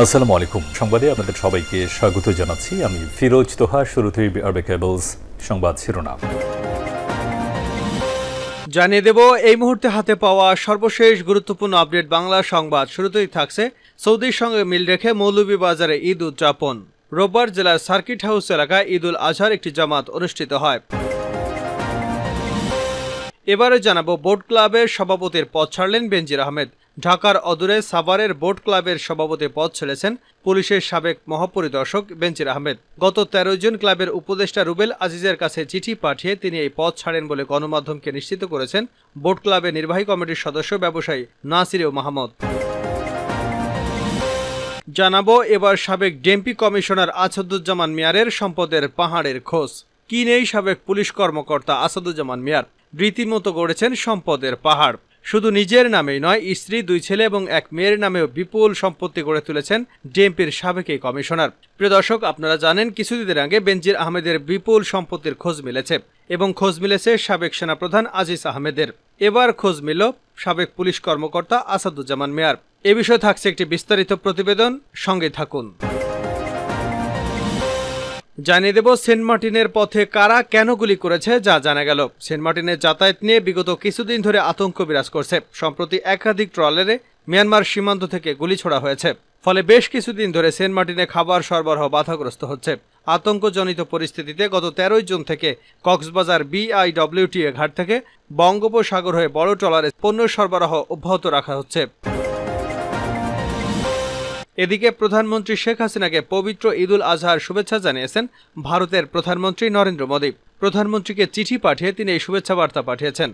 আসসালামু আলাইকুম। সংবাদে আপনাদের সবাইকে স্বাগত জানাচ্ছি। আমি ফিরোজ তোহা, শুরুতেই আরবে কেবলস সংবাদ শিরোনাম। জানিয়ে দেব, এই মুহূর্তে হাতে পাওয়া সর্বশেষ গুরুত্বপূর্ণ আপডেট বাংলা সংবাদ। শুরুতেই থাকছে সৌদির সঙ্গে মিল রেখে মৌলভীবাজারে ঈদ উদযাপন। রোববার জেলার সার্কিট হাউস এলাকায় ঈদ উল আজহার একটি জামাত অনুষ্ঠিত হয়। এবারে জানাব, বোট ক্লাবের সভাপতির পদ ছাড়লেন বেনজির আহমেদ। ঢাকার অদূরে সাভারের বোট ক্লাবের সভাপতি পদ ছেড়েছেন পুলিশের সাবেক মহাপরিদর্শক বেনজির আহমেদ। গত তেরো জন ক্লাবের উপদেষ্টা রুবেল আজিজের কাছে চিঠি পাঠিয়ে তিনি এই পদ ছাড়েন বলে গণমাধ্যমকে নিশ্চিত করেছেন বোট ক্লাবের নির্বাহী কমিটির সদস্য ব্যবসায়ী নাসির মাহমুদ। জানাব এবার সাবেক ডেম্পি কমিশনার আসাদুজ্জামান মিয়ারের সম্পদের পাহাড়ের খোঁজ। কি নেই সাবেক পুলিশ কর্মকর্তা আসাদুজ্জামান মিয়ার? রীতিমতো গড়েছেন সম্পদের পাহাড়। শুধু নিজের নামেই নয়, স্ত্রী, দুই ছেলে এবং এক মেয়ের নামেও বিপুল সম্পত্তি গড়ে তুলেছেন ডিএমপির সাবেক এই কমিশনার। প্রিয় দর্শক, আপনারা জানেন কিছুদিনের আগে বেনজির আহমেদের বিপুল সম্পত্তির খোঁজ মিলেছে এবং খোঁজ মিলেছে সাবেক সেনাপ্রধান আজিজ আহমেদের। এবার খোঁজ মিলল সাবেক পুলিশ কর্মকর্তা আসাদুজ্জামান মেয়ার। এ বিষয়ে থাকছে একটি বিস্তারিত প্রতিবেদন। সঙ্গে থাকুন। জানিয়ে দেব, সেন্ট মার্টিনের পথে কারা কেন গুলি করেছে যা জানা গেল। সেন্ট মার্টিনের যাতায়াত নিয়ে বিগত কিছুদিন ধরে আতঙ্ক বিরাজ করছে। সম্প্রতি একাধিক ট্রলারে মিয়ানমার সীমান্ত থেকে গুলি ছোড়া হয়েছে। ফলে বেশ কিছুদিন ধরে সেন্ট মার্টিনে খাবার সরবরাহ বাধাগ্রস্ত হচ্ছে। আতঙ্কজনিত পরিস্থিতিতে গত তেরোই জুন থেকে কক্সবাজার বিআইডব্লিউটিএ ঘাট থেকে বঙ্গোপসাগর হয়ে বড় ট্রলারে পণ্য সরবরাহ অব্যাহত রাখা হচ্ছে। এদিকে প্রধানমন্ত্রী শেখ হাসিনাকে পবিত্র ঈদুল আজহার শুভেচ্ছা জানিয়েছেন ভারতের প্রধানমন্ত্রী নরেন্দ্র মোদী। প্রধানমন্ত্রীকে চিঠি পাঠিয়ে তিনি এই শুভেচ্ছা বার্তা পাঠিয়েছেন।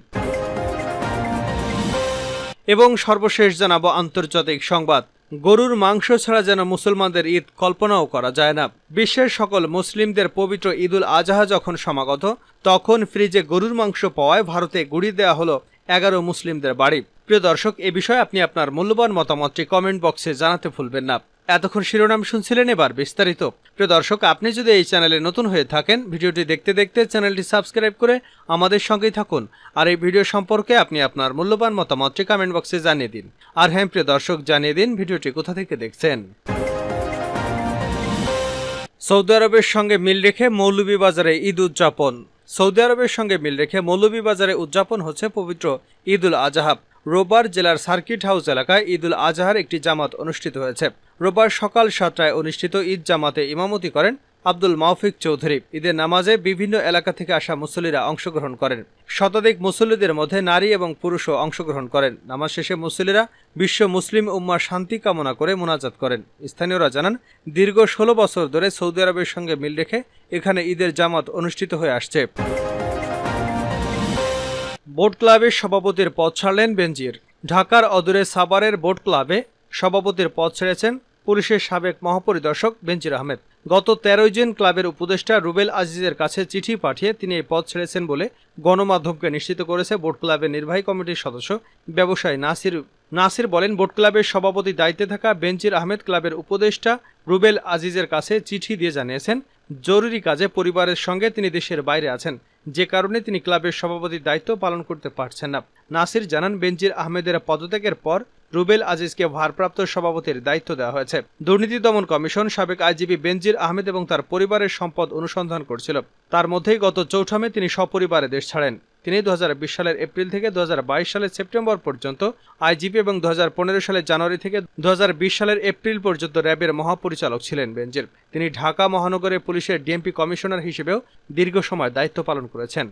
এবং সর্বশেষ জানাব আন্তর্জাতিক সংবাদ। গরুর মাংস ছাড়া যেন মুসলমানদের ঈদ কল্পনাও করা যায় না। বিশ্বের সকল মুসলিমদের পবিত্র ঈদুল আজহা যখন সমাগত, তখন ফ্রিজে গরুর মাংস পাওয়ায় ভারতে গুড়ি দেওয়া হলো এগারো মুসলিমদের বাড়ি। প্রিয় দর্শক, এ বিষয়ে আপনি আপনার মূল্যবান মতামতটি কমেন্ট বক্সে জানাতে ভুলবেন না। এতক্ষণ শিরোনাম শুনছিলেন, এবার বিস্তারিত। প্রিয় দর্শক, আপনি যদি এই চ্যানেলে নতুন হয়ে থাকেন, ভিডিওটি দেখতে দেখতে চ্যানেলটি সাবস্ক্রাইব করে আমাদের সঙ্গেই থাকুন। আর এই ভিডিও সম্পর্কে আপনি আপনার মূল্যবান মতামতটি কমেন্ট বক্সে জানিয়ে দিন। আর হ্যাঁ প্রিয় দর্শক, জানিয়ে দিন ভিডিওটি কোথা থেকে দেখছেন। সৌদি আরবের সঙ্গে মিল রেখে মৌলভীবাজারে ঈদ উদযাপন। সৌদি আরবের সঙ্গে মিল রেখে মৌলভীবাজারে উদযাপন হচ্ছে পবিত্র ঈদ উল আজহাব রোববার জেলার সার্কিট হাউস এলাকায় ঈদ উল আজহার একটি জামাত অনুষ্ঠিত হয়েছে। রোববার সকাল সাতটায় অনুষ্ঠিত ঈদ জামাতে ইমামতি করেন আব্দুল মাহফিক চৌধুরী। ঈদের নামাজে বিভিন্ন এলাকা থেকে আসা মুসল্লিরা অংশগ্রহণ করেন। শতাধিক মুসল্লিদের মধ্যে নারী এবং পুরুষও অংশগ্রহণ করেন। নামাজ শেষে মুসল্লিরা বিশ্ব মুসলিম উম্মার শান্তি কামনা করে মোনাজাত করেন। স্থানীয়রা জানান, দীর্ঘ ষোলো বছর ধরে সৌদি আরবের সঙ্গে মিল রেখে এখানে ঈদের জামাত অনুষ্ঠিত হয়ে আসছে। বোট ক্লাবের সভাপতির পদ ছাড়লেন বেনজির। ঢাকার অদূরে সাভারের বোট ক্লাবে সভাপতির পদ ছেড়েছেন পুলিশের সাবেক মহাপরিদর্শক বেনজির আহমেদ। গত তেরোই জন ক্লাবের উপদেষ্টা রুবেল আজিজের কাছে চিঠি পাঠিয়ে তিনি এই পদ ছেড়েছেন বলে গণমাধ্যমকে নিশ্চিত করেছে বোট ক্লাবের নির্বাহী কমিটির সদস্য ব্যবসায়ী নাসির। নাসির বলেন, বোট ক্লাবের সভাপতি দায়িত্বে থাকা বেনজির আহমেদ ক্লাবের উপদেষ্টা রুবেল আজিজের কাছে চিঠি দিয়ে জানিয়েছেন, জরুরি কাজে পরিবারের সঙ্গে তিনি দেশের বাইরে আছেন। যে কারণে তিনি ক্লাবের সভাপতির দায়িত্ব পালন করতে পারছেন না। নাসির জানান, বেনজির আহমেদের পদত্যাগের পর রুবেল আজিজকে ভারপ্রাপ্ত সভাপতির দায়িত্ব দেওয়া হয়েছে। দুর্নীতি দমন কমিশন সাবেক আইজিপি বেনজির আহমেদ এবং তার পরিবারের সম্পদ অনুসন্ধান করছিল। তার মধ্যেই গত চৌঠামে তিনি সপরিবারে দেশ ছাড়েন। তিনি দু হাজার বিশ সালের এপ্রিল থেকে দু হাজার বাইশ সালের সেপ্টেম্বর পর্যন্ত আইজিপি এবং দু সালের জানুয়ারি থেকে দু হাজার বিশ সালের এপ্রিল পর্যন্ত র্যাবের মহাপরিচালক ছিলেন বেনজির। তিনি ঢাকা মহানগরের পুলিশের ডিএমপি কমিশনার হিসেবেও দীর্ঘ সময় দায়িত্ব পালন করেছেন।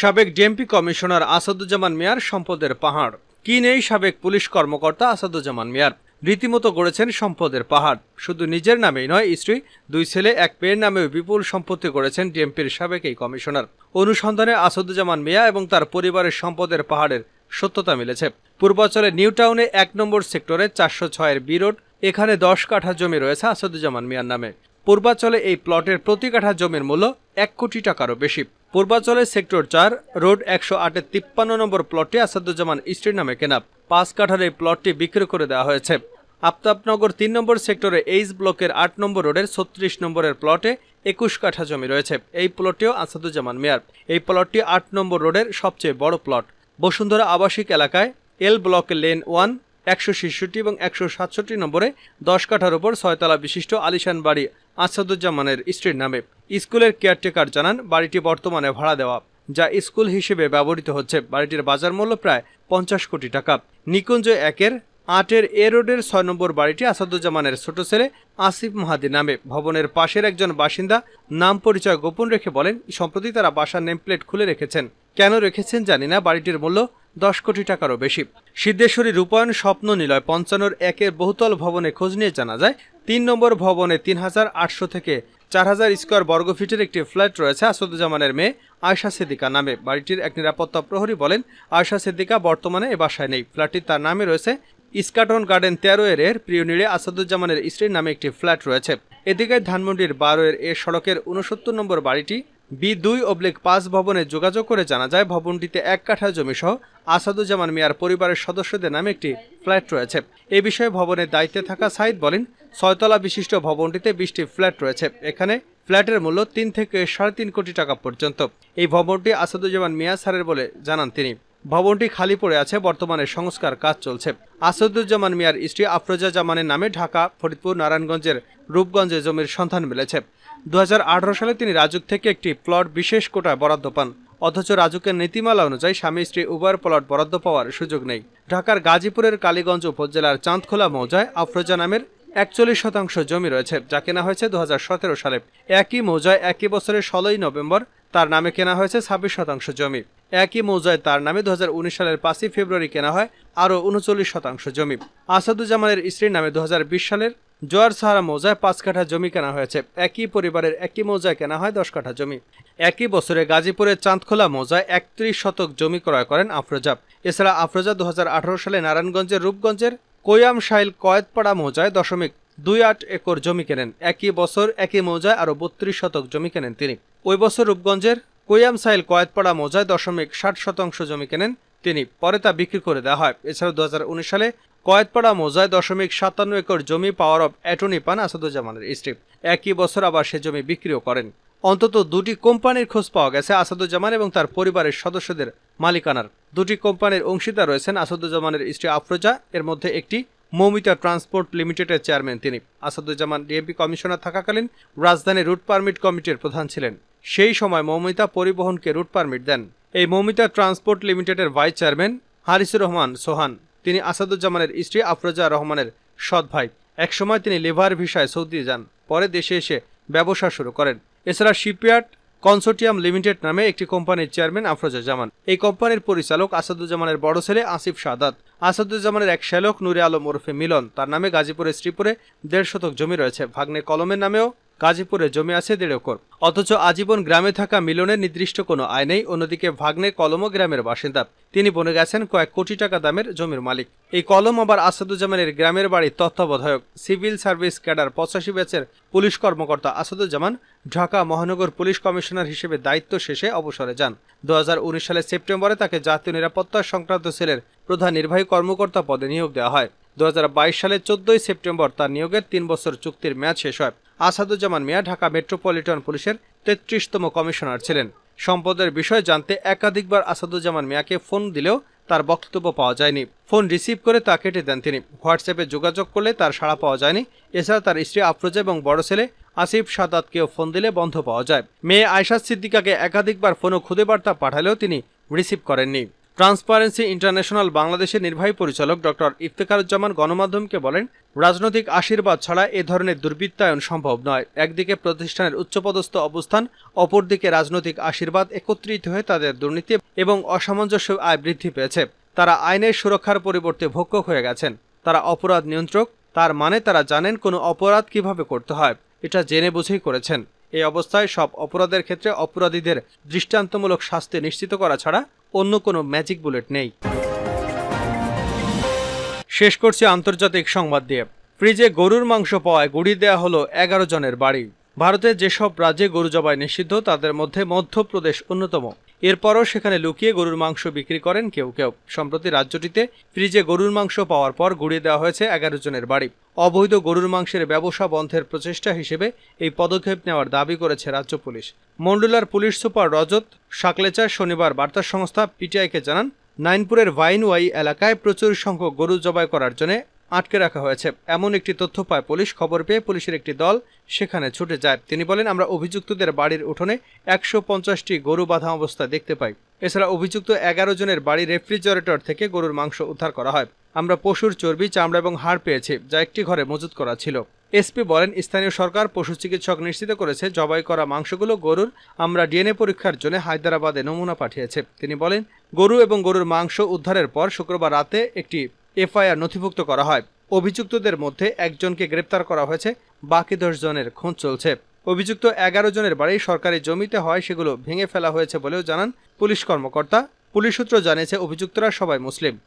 সাবেক ডিএমপি কমিশনার আসাদুজ্জামান মিয়ার সম্পদের পাহাড়। কি নেই সাবেক পুলিশ কর্মকর্তা আসাদুজ্জামান মিয়ার? রীতিমতো গড়েছেন সম্পদের পাহাড়। শুধু নিজের নামেই নয়, স্ত্রী, দুই ছেলে, এক মেয়ের নামেও বিপুল সম্পত্তি গড়েছেন ডিএমপির সাবেক এই কমিশনার। অনুসন্ধানে আসাদুজ্জামান মিয়া এবং তার পরিবারের সম্পদের পাহাড়ের সত্যতা মিলেছে। পূর্বাঞ্চলের নিউ টাউনে এক নম্বর সেক্টরে চারশো ছয়ের বি রোড, এখানে দশ কাঠা জমি রয়েছে আসাদুজ্জামান মিয়ার নামে। পূর্বাঞ্চলে এই প্লটের প্রতি কাঠা জমির মূল্য এক কোটি টাকারও বেশি। পূর্বাঞ্চলের সেক্টর চার, রোড একশো আটের তিপ্পান্ন নম্বর প্লটটি আসাদুজ্জামান স্ত্রীর নামে কেনা পাঁচ কাঠার এই প্লটটি বিক্রি করে দেওয়া হয়েছে। আফতাবনগর তিন নম্বর সেক্টরে এইচ ব্লকের আট নম্বর রোডের ছত্রিশ নম্বরের প্লটে একুশ কাঠা জমি রয়েছে। এই প্লটটিও আসাদুজ্জামান মেয়ার। এই প্লটটি আট নম্বর রোডের সবচেয়ে বড় প্লট। বসুন্ধরা আবাসিক এলাকায় এল ব্লক লেন ওয়ান একশো ছেষট্টি এবং একশো সাতষট্টি নম্বরে দশ কাঠার ওপর ছয়তলা বিশিষ্ট আলিশান বাড়ি আসাদুজ্জামানের স্ত্রীর নামে স্কুলের কেয়ারটেকার জানান বাড়িটি বর্তমানে ভাড়া দেওয়া, যা স্কুল হিসেবে ব্যবহৃত হচ্ছে। বাড়িটির বাজার মূল্য প্রায় পঞ্চাশ কোটি টাকা। নিকুঞ্জ একের আটের এ রোডের ছয় নম্বর বাড়িটি আসাদুজ্জামানের ছোট ছেলে আসিফ মাহাদি নামে। ভবনের পাশের একজন বাসিন্দা নাম পরিচয় গোপন রেখে বলেন, সম্প্রতি তারা বাসার নেমপ্লেট খুলে রেখেছেন। কেন রেখেছেন জানি না, বাড়িটির মূল্য দশ কোটি টাকারও বেশি। সিদ্ধেশ্বরী রূপায়ণ স্বপ্ন নিলয় পঞ্চান্নর একের বহুতল ভবনে খোঁজ নিয়ে জানা যায়, তিন নম্বর ভবনে তিন হাজার আটশো থেকে চার হাজার স্কোয়ার বর্গফিটের একটি ফ্ল্যাট রয়েছে আসাদুজ্জামানের মেয়ে আয়শা সিদ্দিকা নামে। বাড়িটির এক নিরাপত্তা প্রহরী বলেন, আয়শা সিদ্দিকা বর্তমানে এ বাসায় নেই। ফ্ল্যাটটি তার নামে রয়েছে ইস্কাটন গার্ডেন তেরো এর এর প্রিয় নিড়ে আসাদুজ্জামানের স্ত্রীর নামে একটি ফ্ল্যাট রয়েছে। এদিকে ধানমন্ডির বারো এর এ সড়কের উনসত্তর নম্বর বাড়িটি বি দুই অবলিক পাঁচ ভবনে যোগাযোগ করে জানা যায়, ভবনটিতে এক কাঠা জমি সহ আসাদুজ্জামান মিয়ার পরিবারের সদস্যদের নামে একটি ফ্ল্যাট রয়েছে। এ বিষয়ে ভবনের দায়িত্বে থাকা সাইদ বলেন, ছয়তলা বিশিষ্ট ভবনটিতে বিশটি ফ্ল্যাট রয়েছে। এখানে ফ্ল্যাটের মূল্য তিন থেকে সাড়ে তিন কোটি টাকা পর্যন্ত। এই ভবনটি আসাদুজ্জামান মিয়া স্যারের বলে জানান তিনি। ভবনটি খালি পড়ে আছে, বর্তমানে সংস্কার কাজ চলছে। আসাদুজ্জামান মিয়ার স্ত্রী আফরোজা জামানের নামে ঢাকা, ফরিদপুর, নারায়ণগঞ্জের রূপগঞ্জে জমির সন্ধান মিলেছে। দু হাজার আঠারো সালে তিনি রাজুক থেকে একটি প্লট বিশেষ কোটায় বরাদ্দ পান। অথচ রাজুকের নীতিমালা অনুযায়ী স্বামী স্ত্রী উভয়ের প্লট বরাদ্দ পাওয়ার সুযোগ নেই। ঢাকার গাজীপুরের কালীগঞ্জ উপজেলার চাঁদখোলা মৌজায় আফরোজা নামের একচল্লিশ শতাংশ জমি রয়েছে, যা কেনা হয়েছে দু হাজার সতেরো সালে। একই মৌজায় একই বছরের ষোলোই নভেম্বর তার নামে কেনা হয়েছে ছাব্বিশ শতাংশ জমি। একই মৌজায় তার নামে দু হাজার উনিশ সালের পাঁচই ফেব্রুয়ারি কেনা হয় আরও উনচল্লিশ শতাংশ জমি। আসাদুজ্জামানের স্ত্রীর নামে দু হাজার বিশ সালের জোয়ার সাহারা মৌজায় পাঁচ কাঠা জমি কেনা হয়েছে। একই পরিবারের একই মৌজায় কেনা হয় দশ কাঠা জমি। একই বছরে গাজীপুরের চাঁদখোলা মৌজায় একত্রিশ শতক জমি ক্রয় করেন আফরোজা। এছাড়া আফরোজা দুহাজার আঠারো সালে নারায়ণগঞ্জের রূপগঞ্জের কোয়াম শাইল কয়েতপাড়া মৌজায় দশমিক দুই আট একর জমি কেনেন। একই বছর একই মৌজায় আরও বত্রিশ শতক জমি কেনেন তিনি। ওই বছর রূপগঞ্জের কোয়াম সাইল কয়েতপাড়া মৌজায় দশমিক ষাট শতাংশ জমি কেনেন তিনি। পরে তা বিক্রি করে দেওয়া হয়। এছাড়াও দুই হাজার উনিশ সালে কয়েতপাড়া মোজায় দশমিক সাতান্ন একর জমি পাওয়ার অফ অ্যাটর্নি পান আসাদুজ্জামানের স্ত্রী। একই বছর আবার সে জমি বিক্রিও করেন। অন্তত দুটি কোম্পানির খোঁজ পাওয়া গেছে আসাদুজ্জামান এবং তার পরিবারের সদস্যদের মালিকানার। দুটি কোম্পানির অংশীদার রয়েছেন আসাদুজ্জামানের স্ত্রী আফরোজা, এর মধ্যে একটি মৌমিতা ট্রান্সপোর্ট লিমিটেডের চেয়ারম্যান তিনি। আসাদুজ্জামান ডিএমপি কমিশনার থাকাকালীন রাজধানী রুট পারমিট কমিটির প্রধান ছিলেন। সেই সময় মৌমিতা পরিবহনকে রুট পারমিট দেন। এই মৌমিতা ট্রান্সপোর্ট লিমিটেডের ভাইস চেয়ারম্যান হারিসুর রহমান সোহান। তিনি আসাদুজ্জামানের স্ত্রী আফরোজা রহমানের সৎ ভাই। একসময় তিনি লিভার ভিসায় সৌদি যান, পরে দেশে এসে ব্যবসা শুরু করেন। এছাড়া শিপইয়ার্ড কনসোর্টিয়াম লিমিটেড নামে একটি কোম্পানির চেয়ারম্যান আফরোজা জামান এই কোম্পানির পরিচালক আসাদুজ্জামানের বড় ছেলে আসিফ সাদাত। আসাদুজ্জামানের এক শ্যালক নুরে আলম ওরফে মিলন, তার নামে গাজীপুরের শ্রীপুরে দেড় শতক জমি রয়েছে। ভাগ্নে কলমের নামেও গাজীপুরে জমি আছে দেড় একর। অথচ আজীবন গ্রামে থাকা মিলনের নির্দিষ্ট কোনো আয় নেই। অন্যদিকে ভাগ্নে কলমও গ্রামের বাসিন্দা। তিনি বনে গেছেন কয়েক কোটি টাকা দামের জমির মালিক। এই কলম আবার আসাদুজ্জামানের গ্রামের বাড়ির তত্ত্বাবধায়ক, সিভিল সার্ভিস ক্যাডার পঁচাশি ব্যাচের পুলিশ কর্মকর্তা আসাদুজ্জামান ঢাকা মহানগর পুলিশ কমিশনার হিসেবে দায়িত্ব শেষে অবসরে যান। দু হাজার উনিশ সালের সেপ্টেম্বরে তাকে জাতীয় নিরাপত্তা সংক্রান্ত সেলের প্রধান নির্বাহী কর্মকর্তা পদে নিয়োগ দেওয়া হয়। দু হাজার বাইশ সালের চোদ্দই সেপ্টেম্বর তার নিয়োগের তিন বছর চুক্তির মেয়াদ শেষ হয়। আসাদুজ্জামান মিয়া ঢাকা মেট্রোপলিটন পুলিশের তেত্রিশতম কমিশনার ছিলেন। সম্পদের বিষয় জানতে একাধিকবার আসাদুজ্জামান মিয়াকে ফোন দিলেও তার বক্তব্য পাওয়া যায়নি। ফোন রিসিভ করে তা কেটে দেন তিনি। হোয়াটসঅ্যাপে যোগাযোগ করলে তার সাড়া পাওয়া যায়নি। এছাড়া তার স্ত্রী আফরোজা এবং বড় ছেলে আসিফ সাদাতকেও ফোন দিলে বন্ধ পাওয়া যায়। মেয়ে আয়শা সিদ্দিকাকে একাধিকবার ফোনও খুদে বার্তা পাঠালেও তিনি রিসিভ করেননি। ট্রান্সপারেন্সি ইন্টারন্যাশনাল বাংলাদেশের নির্বাহী পরিচালক ডক্টর ইফতেখারুজ্জামান গণমাধ্যমকে বলেন, রাজনৈতিক আশীর্বাদ ছাড়া এ ধরনের দুর্বৃত্তায়ন সম্ভব নয়। একদিকে প্রতিষ্ঠানের উচ্চপদস্থ অবস্থান, অপরদিকে রাজনৈতিক আশীর্বাদ একত্রিত হয়ে তাদের দুর্নীতি এবং অসামঞ্জস্য আয় বৃদ্ধি পেয়েছে। তারা আইনের সুরক্ষার পরিবর্তে ভক্ষক হয়ে গেছেন। তারা অপরাধ নিয়ন্ত্রক, তার মানে তারা জানেন কোনো অপরাধ কীভাবে করতে হয়। এটা জেনে বুঝেই করেছেন। এই অবস্থায় সব অপরাধের ক্ষেত্রে অপরাধীদের দৃষ্টান্তমূলক শাস্তি নিশ্চিত করা ছাড়া অন্য কোনো ম্যাজিক বুলেট নেই। শেষ করছি আন্তর্জাতিক সংবাদ দিয়ে। ফ্রিজে গরুর মাংস পাওয়ায় গুড়ি দেয়া হলো এগারো জনের বাড়ি। ভারতে যেসব রাজ্যে গরু জবাই নিষিদ্ধ, তাদের মধ্যে মধ্যপ্রদেশ অন্যতম। এরপরও সেখানে লুকিয়ে গরুর মাংস বিক্রি করেন কেউ কেউ। সম্প্রতি রাজ্যটিতে ফ্রিজে গরুর মাংস পাওয়ার পর গুড়িয়ে দেওয়া হয়েছে এগারো জনের বাড়ি। অবৈধ গরুর মাংসের ব্যবসা বন্ধের প্রচেষ্টা হিসেবে এই পদক্ষেপ নেওয়ার দাবি করেছে রাজ্য পুলিশ। মন্ডুলার পুলিশ সুপার রজত সাকলেচার শনিবার বার্তা সংস্থা পিটিআইকে জানান, নাইনপুরের ভাইনওয়াই এলাকায় প্রচুর সংখ্যক গরু জবাই করার জন্য আটকে রাখা হয়েছে। এমন একটি তথ্য পায় পুলিশ। খবর পেয়ে পুলিশের একটি দল সেখানে ছুটে যায়। তিনি বলেন, আমরা অভিযুক্তদের বাড়ির উঠোনে একশো পঞ্চাশটি গরু বাঁধা অবস্থায় দেখতে পাই। এছাড়া অভিযুক্ত এগারো জনের বাড়ির রেফ্রিজারেটর থেকে গরুর মাংস উদ্ধার করা হয়। আমরা পশুর চর্বি, চামড়া এবং হাড় পেয়েছি, যা একটি ঘরে মজুত করা ছিল। এসপি বলেন, স্থানীয় সরকার পশু চিকিৎসক নিশ্চিত করেছে, জবাই করা মাংসগুলো গরুর আমরা ডিএনএ পরীক্ষার জন্য হায়দ্রাবাদে নমুনা পাঠিয়েছে। তিনি বলেন, গরু এবং গরুর মাংস উদ্ধারের পর শুক্রবার রাতে একটি এফআইআর নথিভুক্ত করা হয়। অভিযুক্তদের মধ্যে একজনকে গ্রেপ্তার করা হয়েছে, বাকি দশ জনের খোঁজ চলছে। অভিযুক্ত এগারো জনের বাড়ি সরকারি জমিতে হয়, সেগুলো ভেঙে ফেলা হয়েছে বলেও জানান পুলিশ কর্মকর্তা। পুলিশ সূত্র জানিয়েছে, অভিযুক্তরা সবাই মুসলিম।